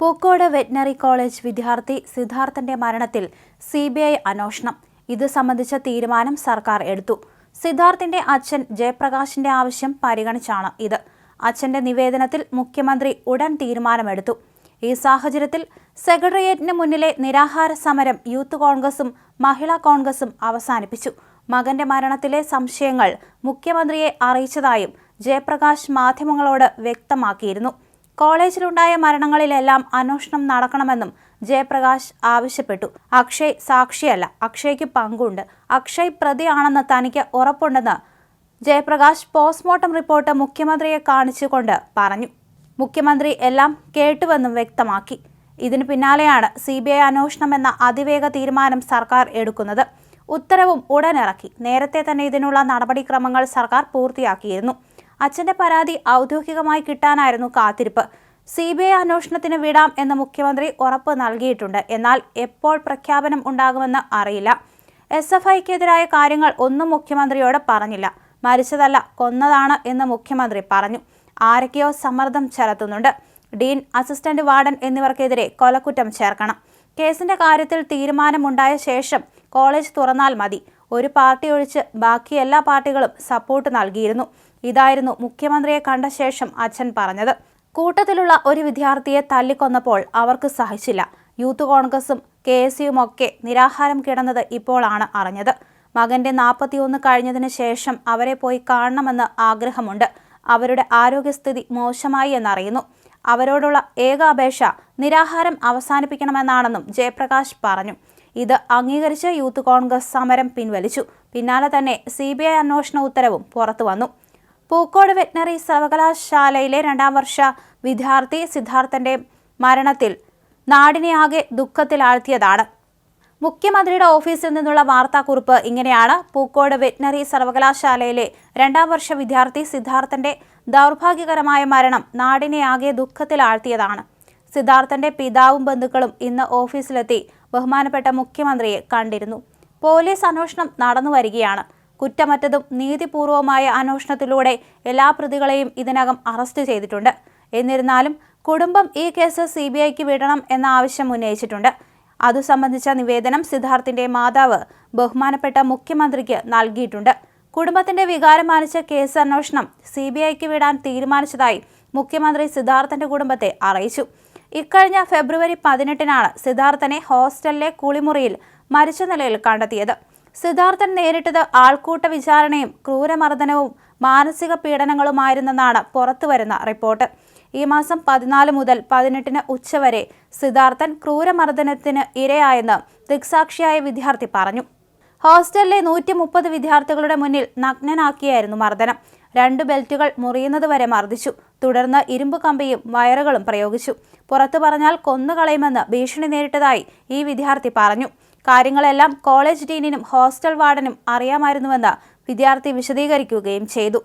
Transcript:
Pookode veterinary college വിദ്യാർത്ഥി സിദ്ധാർത്ഥന്റെ മരണത്തിൽ C B I അന്വേഷണം. ഇത് സംബന്ധിച്ച തീരുമാനം സർക്കാർ എടുത്തു. സിദ്ധാർത്ഥിന്റെ അച്ഛൻ ജയപ്രകാശിന്റെ ആവശ്യം പരിഗണിച്ചാണ് ഇത്. അച്ഛന്റെ നിവേദനത്തിൽ മുഖ്യമന്ത്രി ഉടൻ തീരുമാനമെടുത്തു. ഈ സാഹചര്യത്തിൽ സെക്രട്ടേറിയറ്റിന് മുന്നിലെ നിരാഹാര സമരം യൂത്ത് കോൺഗ്രസും മഹിളാ കോൺഗ്രസും അവസാനിപ്പിച്ചു. മകന്റെ മരണത്തിലെ സംശയങ്ങൾ മുഖ്യമന്ത്രിയെ അറിയിച്ചതായും ജയപ്രകാശ് മാധ്യമങ്ങളോട് വ്യക്തമാക്കിയിരുന്നു. കോളേജിലുണ്ടായ മരണങ്ങളിലെല്ലാം അന്വേഷണം നടക്കണമെന്നും ജയപ്രകാശ് ആവശ്യപ്പെട്ടു. അക്ഷയ് സാക്ഷിയല്ല. അക്ഷയ്ക്ക് പങ്കുണ്ട്. അക്ഷയ് പ്രതിയാണെന്ന് തനിക്ക് ഉറപ്പുണ്ടെന്ന് ജയപ്രകാശ് പോസ്റ്റ്മോർട്ടം റിപ്പോർട്ട് മുഖ്യമന്ത്രിയെ കാണിച്ചുകൊണ്ട് പറഞ്ഞു. മുഖ്യമന്ത്രി എല്ലാം കേട്ടുവെന്നും വ്യക്തമാക്കി. ഇതിനു പിന്നാലെയാണ് സി ബി ഐ അന്വേഷണം എന്ന അതിവേഗ തീരുമാനം സർക്കാർ എടുക്കുന്നത്. ഉത്തരവും ഉടനിറക്കി നേരത്തെ തന്നെ ഇതിനുള്ള നടപടിക്രമങ്ങൾ സർക്കാർ പൂർത്തിയാക്കിയിരുന്നു. അച്ഛന്റെ പരാതി ഔദ്യോഗികമായി കിട്ടാനായിരുന്നു കാത്തിരിപ്പ്. സി ബി ഐ അന്വേഷണത്തിന് വിടാം എന്ന് മുഖ്യമന്ത്രി ഉറപ്പ് നൽകിയിട്ടുണ്ട്. എന്നാൽ എപ്പോൾ പ്രഖ്യാപനം ഉണ്ടാകുമെന്ന് അറിയില്ല. എസ് എഫ് ഐക്കെതിരായ കാര്യങ്ങൾ ഒന്നും മുഖ്യമന്ത്രിയോട് പറഞ്ഞില്ല. മരിച്ചതല്ല കൊന്നതാണ് എന്ന് മുഖ്യമന്ത്രി പറഞ്ഞു. ആരൊക്കെയോ സമ്മർദ്ദം ചെലുത്തുന്നുണ്ട്. ഡീൻ അസിസ്റ്റന്റ് വാർഡൻ എന്നിവർക്കെതിരെ കൊലക്കുറ്റം ചേർക്കണം. കേസിന്റെ കാര്യത്തിൽ തീരുമാനമുണ്ടായ ശേഷം കോളേജ് തുറന്നാൽ മതി. ഒരു പാർട്ടി ഒഴിച്ച് ബാക്കി എല്ലാ പാർട്ടികളും സപ്പോർട്ട് നൽകിയിരുന്നു. ഇതായിരുന്നു മുഖ്യമന്ത്രിയെ കണ്ട ശേഷം അച്ഛൻ പറഞ്ഞത്. കൂട്ടത്തിലുള്ള ഒരു വിദ്യാർത്ഥിയെ തല്ലിക്കൊന്നപ്പോൾ അവർക്ക് സഹിച്ചില്ല. യൂത്ത് കോൺഗ്രസും കെ എസ് യുമൊക്കെ നിരാഹാരം കിടന്നത് ഇപ്പോഴാണ് അറിഞ്ഞത്. മകന്റെ നാൽപ്പത്തിയൊന്ന് കഴിഞ്ഞതിന് ശേഷം അവരെ പോയി കാണണമെന്ന് ആഗ്രഹമുണ്ട്. അവരുടെ ആരോഗ്യസ്ഥിതി മോശമായി എന്നറിയുന്നു. അവരോടുള്ള ഏക അപേക്ഷ നിരാഹാരം അവസാനിപ്പിക്കണമെന്നാണെന്നും ജയപ്രകാശ് പറഞ്ഞു. ഇത് അംഗീകരിച്ച് യൂത്ത് കോൺഗ്രസ് സമരം പിൻവലിച്ചു. പിന്നാലെ തന്നെ സി ബി ഐ അന്വേഷണ ഉത്തരവും പുറത്തു വന്നു. പൂക്കോട് വെറ്റിനറി സർവകലാശാലയിലെ രണ്ടാം വർഷ വിദ്യാർത്ഥി സിദ്ധാർത്ഥന്റെ മരണത്തിൽ നാടിനെ ആകെ ദുഃഖത്തിലാഴ്ത്തിയതാണ്. മുഖ്യമന്ത്രിയുടെ ഓഫീസിൽ നിന്നുള്ള വാർത്താക്കുറിപ്പ് ഇങ്ങനെയാണ്. പൂക്കോട് വെറ്റിനറി സർവകലാശാലയിലെ രണ്ടാം വർഷ വിദ്യാർത്ഥി സിദ്ധാർത്ഥന്റെ ദൗർഭാഗ്യകരമായ മരണം നാടിനെ ആകെ ദുഃഖത്തിലാഴ്ത്തിയതാണ്. സിദ്ധാർത്ഥന്റെ പിതാവും ബന്ധുക്കളും ഇന്ന് ഓഫീസിലെത്തി ബഹുമാനപ്പെട്ട മുഖ്യമന്ത്രിയെ കണ്ടിരുന്നു. പോലീസ് അന്വേഷണം നടന്നു വരികയാണ്. കുറ്റമറ്റതും നീതിപൂർവമായ അന്വേഷണത്തിലൂടെ എല്ലാ പ്രതികളെയും ഇതിനകം അറസ്റ്റ് ചെയ്തിട്ടുണ്ട്. എന്നിരുന്നാലും കുടുംബം ഈ കേസ് സി ബി ഐക്ക് വിടണം എന്ന ആവശ്യം ഉന്നയിച്ചിട്ടുണ്ട്. അതു സംബന്ധിച്ച നിവേദനം സിദ്ധാർത്ഥിന്റെ മാതാവ് ബഹുമാനപ്പെട്ട മുഖ്യമന്ത്രിക്ക് നൽകിയിട്ടുണ്ട്. കുടുംബത്തിന്റെ വികാരം മാനിച്ച കേസ് അന്വേഷണം സി ബി ഐക്ക് വിടാൻ തീരുമാനിച്ചതായി മുഖ്യമന്ത്രി സിദ്ധാർത്ഥന്റെ കുടുംബത്തെ അറിയിച്ചു. ഇക്കഴിഞ്ഞ ഫെബ്രുവരി പതിനെട്ടിനാണ് സിദ്ധാർത്ഥനെ ഹോസ്റ്റലിലെ കുളിമുറിയിൽ മരിച്ച നിലയിൽ കണ്ടെത്തിയത്. സിദ്ധാർത്ഥൻ നേരിട്ടത് ആൾക്കൂട്ട വിചാരണയും ക്രൂരമർദ്ദനവും മാനസിക പീഡനങ്ങളുമായിരുന്നെന്നാണ് പുറത്തുവരുന്ന റിപ്പോർട്ട്. ഈ മാസം പതിനാല് മുതൽ പതിനെട്ടിന് ഉച്ചവരെ സിദ്ധാർത്ഥൻ ക്രൂരമർദ്ദനത്തിന് ഇരയായെന്ന് ദൃക്സാക്ഷിയായ വിദ്യാർത്ഥി പറഞ്ഞു. ഹോസ്റ്റലിലെ നൂറ്റി മുപ്പത് വിദ്യാർത്ഥികളുടെ മുന്നിൽ നഗ്നനാക്കിയായിരുന്നു മർദ്ദനം. രണ്ട് ബെൽറ്റുകൾ മുറിയുന്നതുവരെ മർദ്ദിച്ചു. തുടർന്ന് ഇരുമ്പ് കമ്പിയും വയറുകളും പ്രയോഗിച്ചു. പുറത്തു പറഞ്ഞാൽ കൊന്നുകളയുമെന്ന് ഭീഷണി നേരിട്ടതായി ഈ വിദ്യാർത്ഥി പറഞ്ഞു. കാര്യങ്ങളെല്ലാം കോളേജ് ഡീനിനും ഹോസ്റ്റൽ വാർഡനും അറിയാമായിരുന്നുവെന്ന് വിദ്യാർത്ഥി വിശദീകരിക്കുകയും ചെയ്തു.